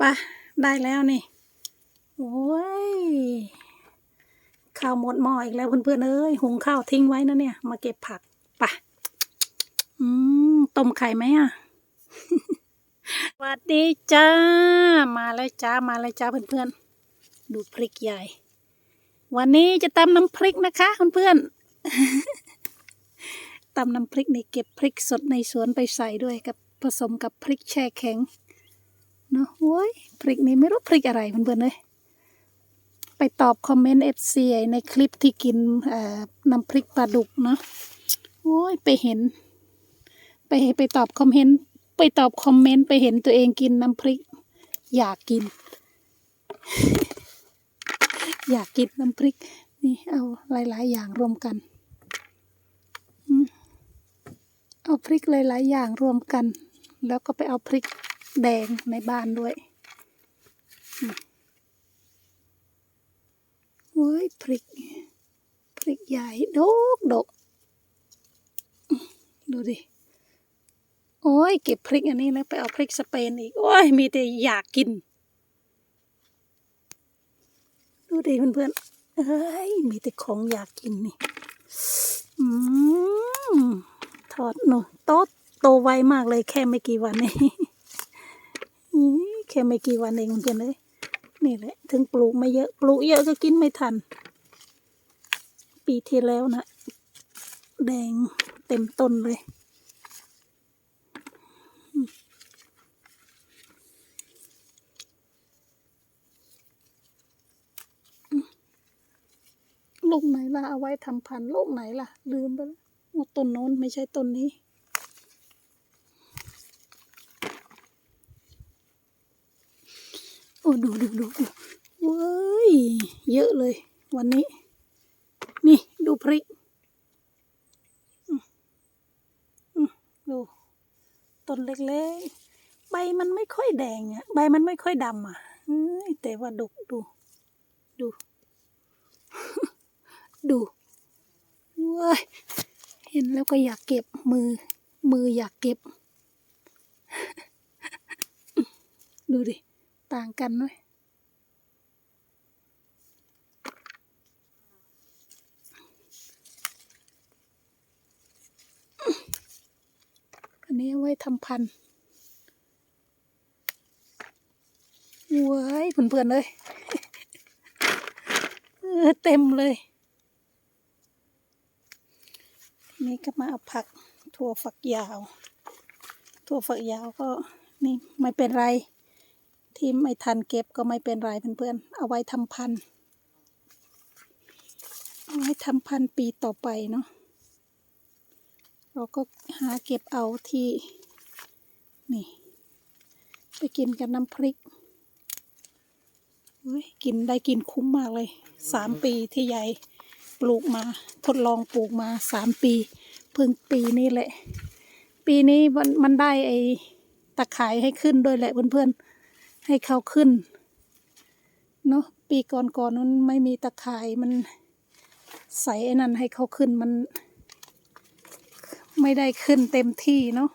ปะได้แล้วนี่ โอ้ย ข้าวหมดหม้ออีกแล้วเพื่อนๆเอ้ย หุงข้าวทิ้งไว้นะเนี่ย มาเก็บผักปะอืม ต้มไข่ไหมอะสวัสดีจ้า มาแล้วจ้า มาแล้วจ้าเพื่อนๆ ดูพริกใหญ่ วันนี้จะตำน้ำพริกนะคะเพื่อนๆตำน้ำพริกนี่เก็บพริกสดในสวนไปใส่ด้วยกับผสมกับพริกแช่แข็ง เนาะโว้ยพริกนี้ไม่รู้พริกอะไรเพื่อนๆเลยไปตอบคอมเมนต์เอฟซีในคลิปที่กินน้ำพริกปลาดุกเนาะโอ้ยไปเห็น ไปไปตอบคอมเมนต์ไปตอบคอมเมนต์ไปเห็นตัวเองกินน้ำพริก อยากกิน อยากกินน้ำพริก นี่เอาหลาย ๆ อย่างรวมกันอืมเอาพริกหลาย ๆ อย่างรวมกัน แล้วก็ไปเอาพริก แดงในบ้านด้วยโอ้ยพริก พริกใหญ่ดกดกดูดิ โอ้ยเก็บพริกอันนี้แล้วไปเอาพริกสเปนอีก โอ้ยมีแต่อยากกิน ดูดิเพื่อนๆ เอ้ยมีแต่ของอยากกินนี่ อืมทอดหนูโตโตไวมากเลยแค่ไม่กี่วันเองอื้ แค่ไม่กี่วันเองเพื่อนเลยนี่แหละ ถึงปลูกไม่เยอะ ปลูกเยอะก็กินไม่ทัน ปีที่แล้วนะแดงเต็มต้นเลย ลูกไหนล่ะ เอาไว้ทำพันธุ์ลูกไหนล่ะ ลืมไปแล้วต้นโน้นไม่ใช่ต้นนี้ อ้ดูดูดูดูเว้ย เยอะเลย วันนี้ นี่ดูพริกดูต้นเล็กๆ ใบมันไม่ค่อยแดงอะ ใบมันไม่ค่อยดำอะแต่ว่าดกดู ดู ดูเว้ยเห็นแล้วก็อยากเก็บมือ มืออยากเก็บ ดูดิ ต่างกันไหมอันนี้เอาไว้ทำพันธุ์เว้ยเพื่อนๆเลยเออเต็มเลยนี้ก็มาเอาผักถั่วฝักยาว ถั่วฝักยาวก็นี่ไม่เป็นไร ที่ไม่ทันเก็บก็ไม่เป็นไรเพื่อนๆ เอาไว้ทำพันธุ์เอาไว้ทำพันธุ์ปีต่อไปเนาะ เราก็หาเก็บเอาที่ นี่ ไปกินกับน้ำพริกเฮ้ยกินได้กินคุ้มมากเลยสามปีที่ยายปลูกมา ทดลองปลูกมาสามปี เพิ่งปีนี้แหละ ปีนี้มันมันได้ไอ้ตะข่ายให้ขึ้นด้วยแหละเพื่อนๆ ให้เขาขึ้น เนาะปีก่อนๆมันไม่มีตะข่ายมันใส่ไอ้นั่นให้เขาขึ้นมันไม่ได้ขึ้นเต็มที่เนาะ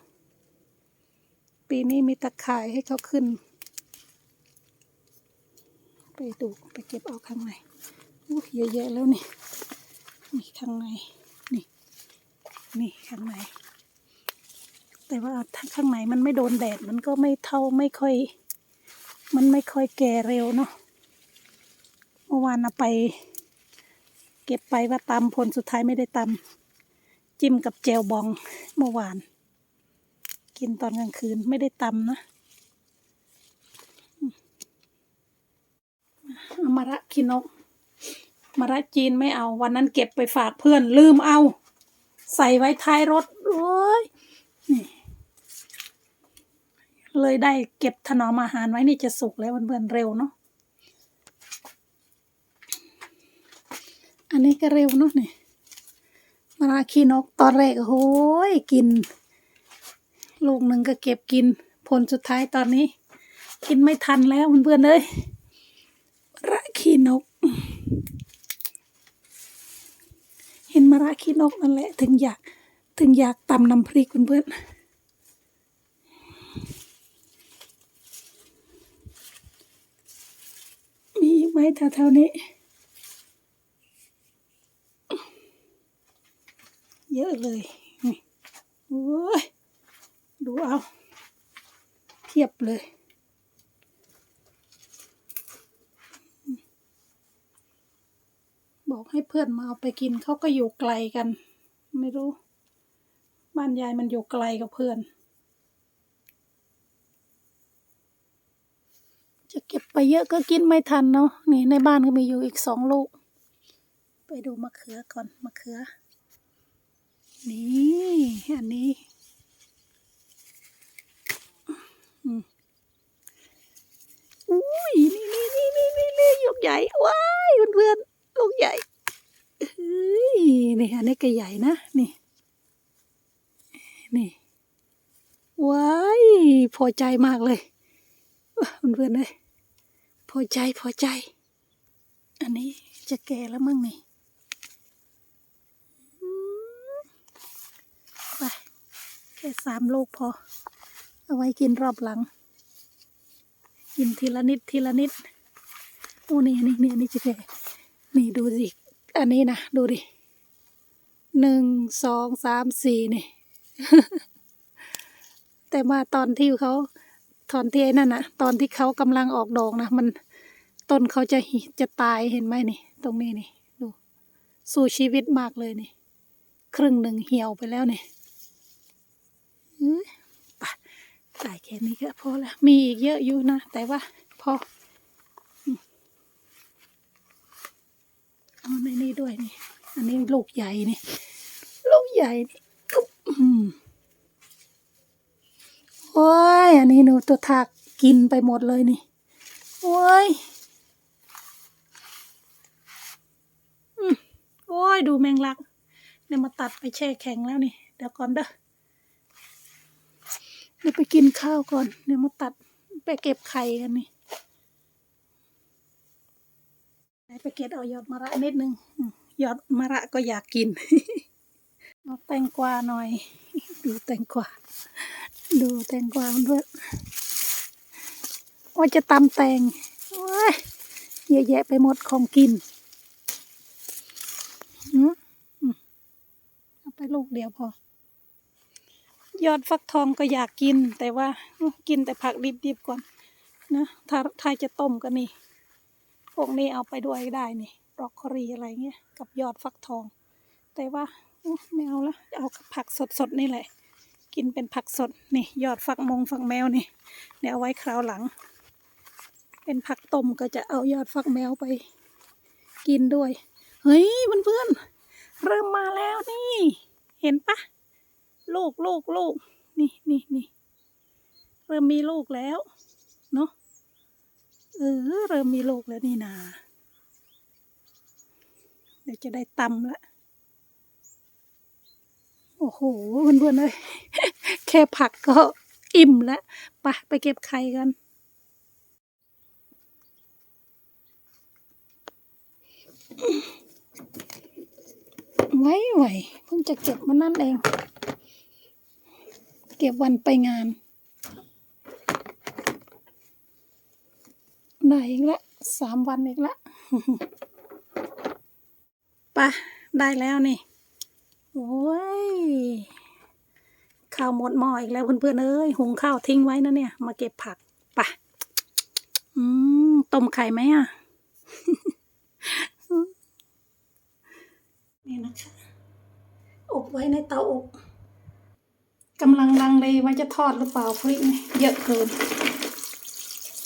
ปีนี้มีตะข่ายให้เขาขึ้น ไปดูไปเก็บเอาข้างในอู้เยอะแยะแล้วนี่นี่ข้างในนี่ นี่ข้างในแต่ว่าข้างในมันไม่โดนแดดมันก็ไม่เท่าไม่ค่อย มันไม่ค่อยแก่เร็วเนาะเมื่อวานเอาไป เก็บไปว่าตำผลสุดท้ายไม่ได้ตำจิ้มกับแจวบองเมื่อวาน กินตอนกลางคืนไม่ได้ตำนะอมระคินกมาระจีนไม่เอา วันนั้นเก็บไปฝากเพื่อนลืมเอา ใส่ไว้ท้ายรถโอ้ยนี่ เลยได้เก็บถนอมอาหารไว้นี่จะสุกแล้วเพื่อนๆเร็วเนาะอันนี้ก็เร็วเนาะนี่มาราคีนกตอนแรกโอ้ยกิน ลูกหนึ่งก็เก็บกิน ผลสุดท้ายตอนนี้ กินไม่ทันแล้วเพื่อนๆเลยมะระคีนก เห็นมะระขี้นกนั่นแหละ ถึงอยากถึงอยากตำน้ำพริกเพื่อนๆ ไหมแถวๆนี้ เยอะเลยโอ้ยดูเอาเทียบเลยบอกให้เพื่อนมาเอาไปกินเขาก็อยู่ไกลกัน ไม่รู้ บ้านยายมันอยู่ไกลกับเพื่อน จะเก็บไปเยอะก็กินไม่ทันเนาะนี่ในบ้านก็มีอยู่อีกสองลูก ไปดูมะเขือก่อนมะเขือ นี่อันนี้อุ้ยนี่นี่นี่นี่นี่นี่ลูกใหญ่ว้ายเพื่อนๆลูกใหญ่เฮ้ยนี่อันนี้ก็ใหญ่นะนี่ นี่ว้ายพอใจมากเลยเพื่อนๆเลย อใจพอใจ อันนี้จะแก่แล้วมั้งนี่ไปแค่สามลูกพอ เอาไว้กินรอบหลัง กินทีละนิดทีละนิดโอ้นี่นี่นี่อันนี่จะแก่นี่ดูสิอันนี้นะดูดิหนึ่งสองสามสี่นี่ แต่ว่าตอนที่เขาตอนที่ไอ้นั่นนะตอนที่เขากำลังออกดอกนะมัน ต้นเขาจะจะตายเห็นไหมนี่ ตรงนี้นี่ดูสู้ชีวิตมากเลยนี่ ครึ่งหนึ่งเหี่ยวไปแล้วนี่ไปตายแค่นี้ก็พอแล้วมีอีกเยอะอยู่นะ แต่ว่าพออืมเอาในนี้ด้วยนี่ อันนี้ลูกใหญ่นี่ ลูกใหญ่นี่อุ๊บอืมโอ้ย อันนี้หนูตัวทากกินไปหมดเลยนี่ โอ้ยอืมโอ้ ยดูแมงลักเนี่ยมาตัดไปแช่แข็งแล้วนี่ เดี๋ยวก่อนเด้อเดี๋ยวไปกินข้าวก่อนเดี๋ยวมาตัดไปเก็บไข่กันนี่ไปเก็บเอายอดมะระนิดนึงยอดมะระก็อยากกินเอาแตงกวาหน่อย ดูแตงกวาดูแตงกวาเพื่อนว่าจะตำแตงโอ้ยเยอะแยะไปหมดของกินอืมอืมเอาไป ลูกเดียวพอ ยอดฟักทองก็อยากกินแต่ว่ากินแต่ผักดิบๆก่อนนะถ้าถ้าจะต้มก็นี่ พวกนี้เอาไปด้วยได้นี่บรอกโคลีอะไรเงี้ยกับยอดฟักทอง แต่ว่าไม่เอาละเอาผักสดๆนี่แหละ กินเป็นผักสดนี่ยอดฝักมงฝักแมวนี่เดี๋ยวเอาไว้คราวหลัง เป็นผักต้มก็จะเอายอดฝักแมวไป กินด้วย เฮ้ยเพื่อนๆเริ่มมาแล้วนี่ เห็นปะลูกลูกลูกนี่นี่นี่เริ่มมีลูกแล้วเนาะเออเริ่มมีลูกแล้วนี่นาเดี๋ยวจะได้ตำละโอ้โหเพื่อนๆเลยแค่ผักก็อิ่มแล้วไปไปเก็บไข่กัน ไว้ไว้เพิ่งจะเก็บมานั่นเอง เก็บวันไปงาน ได้อีกแล้วสามวันอีกแล้วไปะได้แล้วนี่ โอ้ย ข้าวหมดหม้ออีกแล้วเพื่อนๆเอ้ย หุงข้าวทิ้งไว้นะเนี่ย มาเก็บผักปะอืม ต้มไข่ไหมอะ นี่นะคะ อบ ไว้ในเตาอบกำลังลังเลยว่าจะทอดหรือเปล่าพริกนี่เยอะเกิน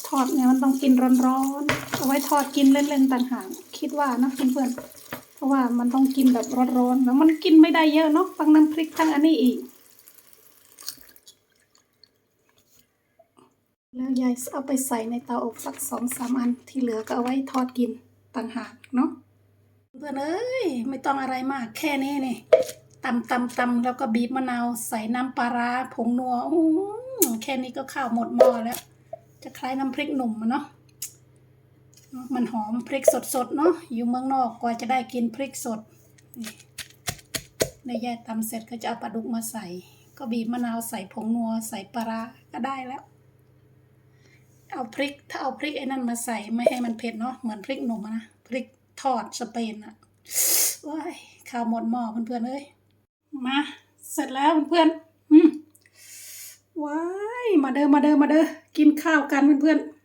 ทอดเนี่ยมันต้องกินร้อนๆเอาไว้ทอดกินเล่นๆต่างหากคิดว่านะเพื่อนๆเพราะว่ามันต้องกินแบบร้อนๆแล้วมันกินไม่ได้เยอะเนาะทั้งน้ำพริกทั้งอันนี้อีก แล้วยายเอาไปใส่ในเตาอบสักสองสามอันที่เหลือก็เอาไว้ทอดกินต่างหากเนาะเพื่อนเอ้ยไม่ต้องอะไรมากแค่นี้นี่ ตำตำตำแล้วก็บีบมะนาวใส่น้ำปลาร้าผงนัวอื้อหือแค่นี้ก็ข้าวหมดหม้อแล้ว จะคล้ายน้ำพริกหนุ่มเนาะมันหอมพริกสดๆเนาะอยู่เมืองนอกกว่าจะได้กินพริกสดนี่ในแย่ตำเสร็จก็จะเอาปลาดุกมาใส่ ก็บีบมะนาวใส่ผงนัวใส่ปลาร้าก็ได้แล้ว เอาพริกถ้าเอาพริกไอ้นั่นมาใส่ไม่ให้มันเผ็ดเนาะเหมือนพริกหนุ่มนะพริกทอดสเปนอะว้ายข้าวหมดหม้อเพื่อนๆเอ้ย มาเสร็จแล้วเพื่อนๆอืมว้ายมาเด้อมาเด้อมาเด้อกินข้าวกันเพื่อนๆ